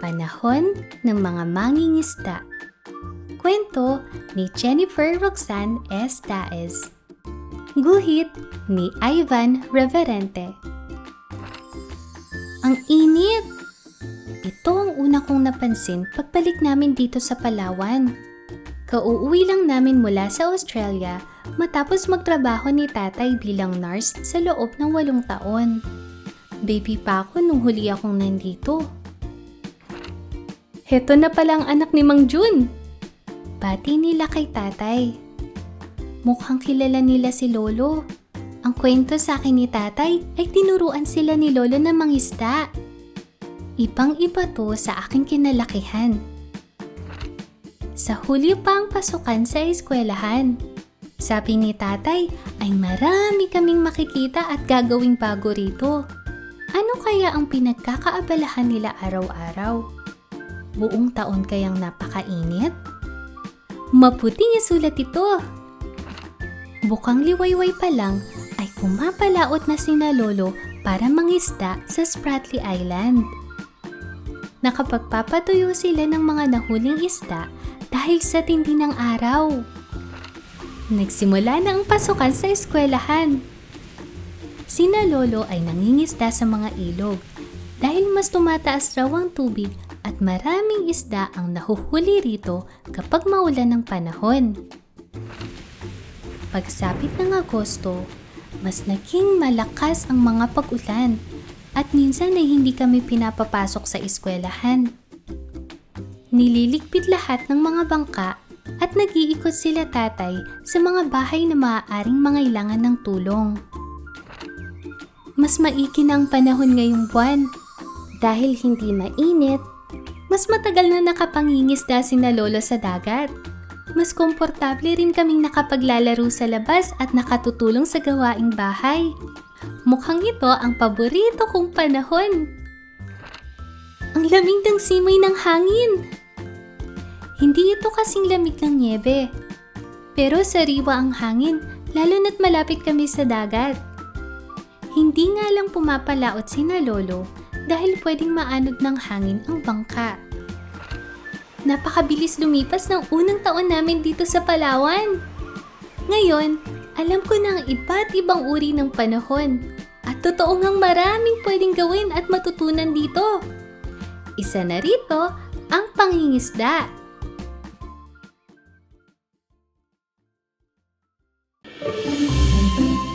Panahon ng mga mangingisda. Kwento ni Jennifer Roxanne S. Daes. Guhit ni Ivan Reverente. Ang init! Ito ang una kong napansin pagbalik namin dito sa Palawan. Kauuwi lang namin mula sa Australia matapos magtrabaho ni tatay bilang nurse sa loob ng walong taon. Baby pa ako nung huli akong nandito. Heto na palang anak ni Mang Jun. Bati nila kay tatay. Mukhang kilala nila si Lolo. Ang kwento sa akin ni tatay ay tinuruan sila ni Lolo ng mangisda. Ibang-iba to sa aking kinalakihan. Sa huli pa ang pasukan sa eskwelahan. Sabi ni tatay ay marami kaming makikita at gagawing bago rito. Ano kaya ang pinagkakaabalahan nila araw-araw? Buong taon kayang napakainit? Maputing isulat ito! Bukang liwayway pa lang ay pumapalaot na sina Lolo para mangisda sa Spratly Island. Nakapagpapatuyo sila ng mga nahuling isda dahil sa tindi ng araw. Nagsimula na ang pasukan sa eskwelahan. Sina Lolo ay nangingisda sa mga ilog dahil mas tumataas raw ang tubig at maraming isda ang nahuhuli rito kapag maulan ng panahon. Pagsapit ng Agosto, mas naging malakas ang mga pag-ulan at minsan ay hindi kami pinapapasok sa eskwelahan. Nililigpit lahat ng mga bangka at nag-iikot sila tatay sa mga bahay na maaaring mangailangan ng tulong. Mas maiki na ang panahon ngayong buwan dahil hindi mainit, mas matagal na nakapangingisda si na lolo sa dagat. Mas komportable rin kaming nakapaglalaro sa labas at nakatutulong sa gawaing bahay. Mukhang ito ang paborito kong panahon. Ang lamig ng simoy ng hangin. Hindi ito kasing lamig ng niebe. Pero sariwa ang hangin, lalo na't malapit kami sa dagat. Hindi nga lang pumapalaot si na lolo dahil pwedeng maanod ng hangin ang bangka. Napakabilis lumipas ng unang taon namin dito sa Palawan. Ngayon, alam ko na ang iba't ibang uri ng panahon at totoo ngang maraming pwedeng gawin at matutunan dito. Isa na rito ang pangingisda. Thank you.